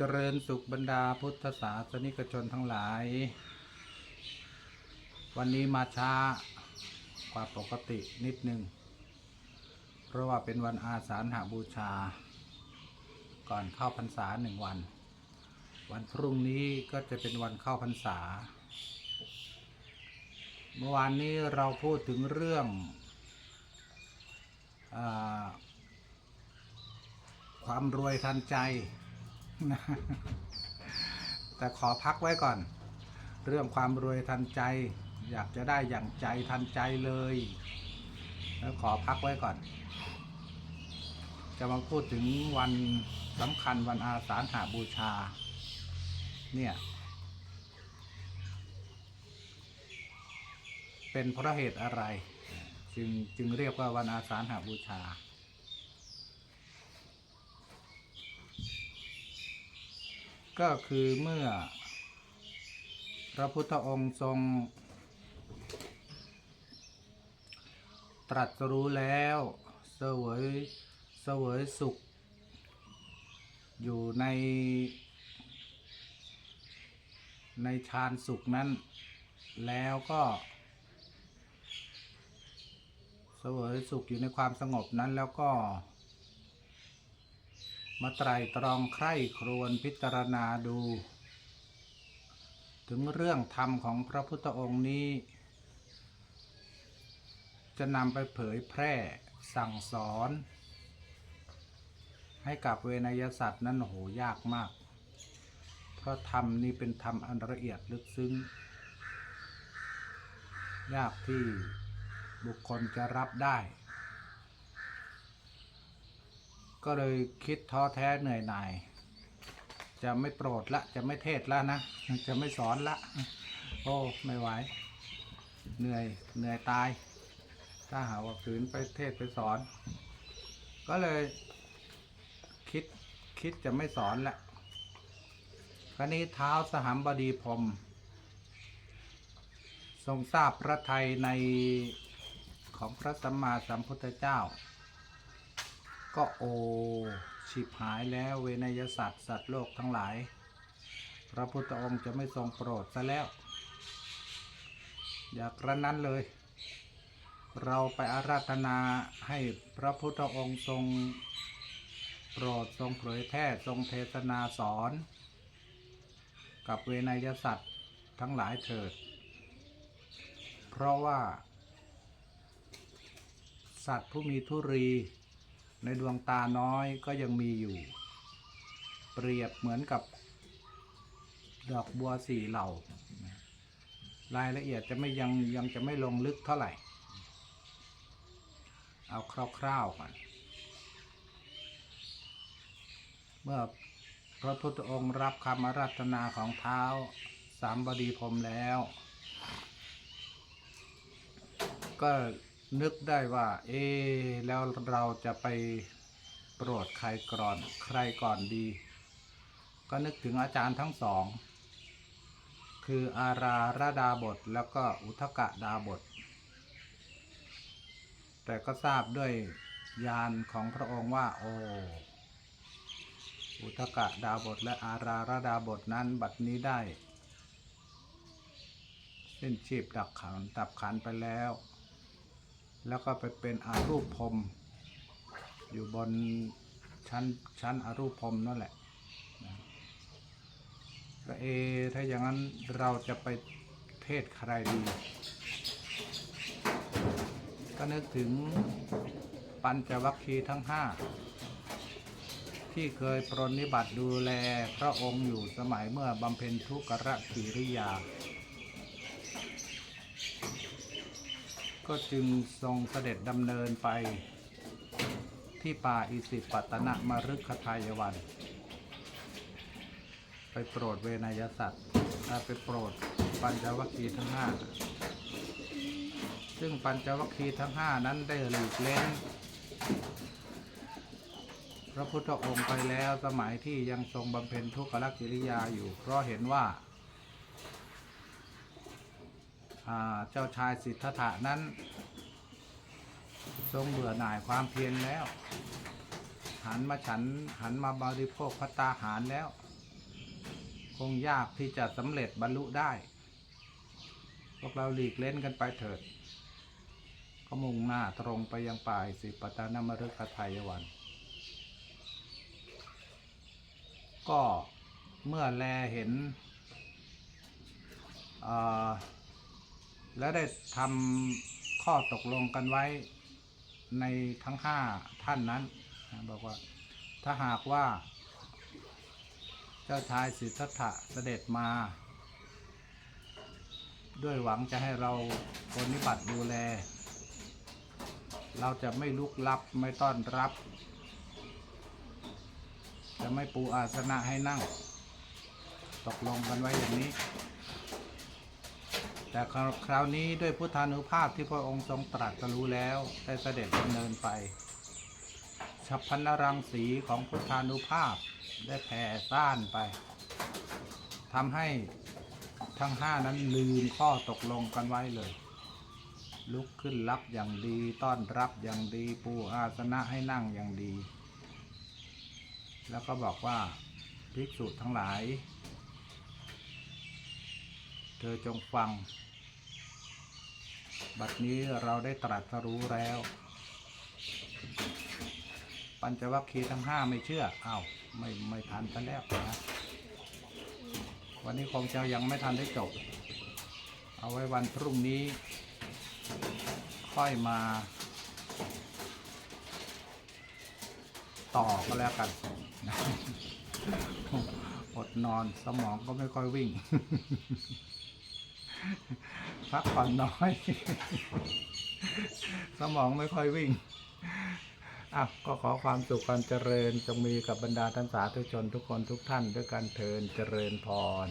เจริญสุขบรรดาพุทธศาสนิกชนทั้งหลาย วันนี้มาช้ากว่าปกตินิดนึง เพราะว่าเป็นวันอาสาฬหบูชา ก่อนเข้าพรรษาหนึ่งวัน วันพรุ่งนี้ก็จะเป็นวันเข้าพรรษา เมื่อวานนี้เราพูดถึงเรื่องอความรวยทันใจ นะแต่ขอพักไว้ก่อน เรื่องความรวยทันใจ อยากจะได้อย่างใจทันใจเลย แล้วขอพักไว้ก่อน จะมาพูดถึงวันสำคัญวันอาสาฬหาบูชา เนี่ย เป็นเพราะเหตุอะไร จึงจึงเรียกว่าวันอาสาฬหาบูชา ก็คือเมื่อ พระพุทธองค์ทรง ตรัสรู้แล้วเสวยเสวยสุข อยู่ใน ในฌานสุขนั้น แล้วก็เสวยสุขอยู่ในความสงบนั้นแล้วก็ มาไตรตรองใคร่ครวญพิจารณาดู ถึงเรื่องธรรมของพระพุทธองค์นี้ จะนำไปเผยแพร่สั่งสอน ให้กับเวนยสัตว์นั้นโอ้โหยากมาก เพราะธรรมนี้เป็นธรรมอันละเอียดลึกซึ้ง ยากที่บุคคลจะรับได้ ก็เลยคิดท้อแท้เหนื่อยหน่าย จะไม่โปรดละ จะไม่เทศละนะ จะไม่สอนละ โอ้ ไม่ไหว เหนื่อย เหนื่อยตาย ถ้าหาว่าฝืนไปเทศไปสอน ก็เลยคิด คิดจะไม่สอนละคราวนี้เท้าสหัมบดีพรมทรงทราบพระไทยในของพระสัมมาสัมพุทธเจ้า ก็โอฉิบหายแล้วเวนยสัตว์สัตว์โลกทั้งหลาย พระพุทธองค์จะไม่ทรงโปรดซะแล้ว อยากระนั้นเลย เราไปอาราธนาให้พระพุทธองค์ทรงโปรดทรงเผยแพร่ทรงเทศนาสอน กับเวนยสัตว์ทั้งหลายเถิด เพราะว่า สัตว์ผู้มีทุรี ในดวงตาน้อยก็ยังมีอยู่ เปรียบเหมือนกับ ดอกบัวสี่เหล่า รายละเอียดจะไม่ยังยังจะไม่ลงลึกเท่าไหร่ เอาคร่าวๆก่อน เมื่อพระพุทธองค์รับคำราธนาของเท้าสามบดีพรมแล้ว ก็ นึกได้ว่า เอ แล้วเราจะไปโปรดใครก่อนใครก่อนดี ก็นึกถึงอาจารย์ทั้งสอง คืออาราระดาบทแล้วก็อุทกะดาบท แต่ก็ทราบด้วยญาณของพระองค์ว่า โอ้อุทกะดาบทและอาราระดาบทนั้นบัดนี้ได้สิ้นชีพดับขันดับขันไปแล้ว แล้วก็ไปเป็นอารูปพรมอยู่บนชั้นชั้นอารูปพรมนั่นแหละก็เอถ้าอย่างนั้นเราจะไปเทศใครดีก็นึกถึงปัญจวัคคีย์ทั้งห้าที่เคยปรนนิบัติดูแลพระองค์อยู่สมัยเมื่อบำเพ็ญทุกขกิริยา ก็จึงทรงเสด็จดำเนินไปที่ป่าอิสิปตนะมฤคทายวัน ไปโปรดเวนยสัตว์ไปโปรดปัญจวัคคีย์ทั้งห้าซึ่งปัญจวัคคีย์ทั้งห้านั้นได้หลีกเล้นพระพุทธองค์ไปแล้วสมัยที่ยังทรงบำเพ็ญทุกขลักิริยาอยู่ เพราะเห็นว่าอ่า เจ้าชายสิทธัตถะนั้น ทรงเบื่อหน่ายความเพียรแล้ว หันมาฉันหันมาบริโภคพัตตาหารแล้ว คงยากที่จะสำเร็จบรรลุได้ พวกเราหลีกเล่นกันไปเถิด ก็มุ่งหน้าตรงไปยังป่ายสิปตานมฤคทายวัน ก็เมื่อแลเห็นอ่อ และได้ทำข้อตกลงกันไว้ในทั้งห้าท่านนั้น บอกว่าถ้าหากว่า เจ้าชายสิทธัตถะเสด็จมา ด้วยหวังจะให้เราปฏิบัติดูแล เราจะไม่ลุกลับไม่ต้อนรับ จะไม่ปูอาสนะให้นั่ง ตกลงกันไว้อย่างนี้ แต่คราวนี้ด้วยพุทธานุภาพที่พระองค์ทรงตรัสรู้แล้วได้เสด็จดำเนินไปฉับพันรังสีของพุทธานุภาพได้แผ่ซ่านไปทำให้ทั้งห้านั้นลืมข้อตกลงกันไว้เลย ลุกขึ้นรับอย่างดีต้อนรับอย่างดีปูอาสนะให้นั่งอย่างดี แล้วก็บอกว่าภิกษุทั้งหลาย เธอจงฟัง บัดนี้เราได้ตรัสรู้แล้ว ปัญจวัคคีย์ทั้งห้าไม่เชื่ออ้าวไม่ไม่ทันกันแล้วนะวันนี้คงจะยังไม่ทันได้จบ เอาไว้วันพรุ่งนี้ ค่อยมา ต่อก็แล้วกันอดนอนสมองก็ไม่ค่อยวิ่ง พักผ่อนน้อย สมองไม่ค่อยวิ่งอะก็ขอความสุขความเจริญจงมีกับบรรดาท่านสาธุชนทุกคนทุกท่านด้วยการเทินเจริญพร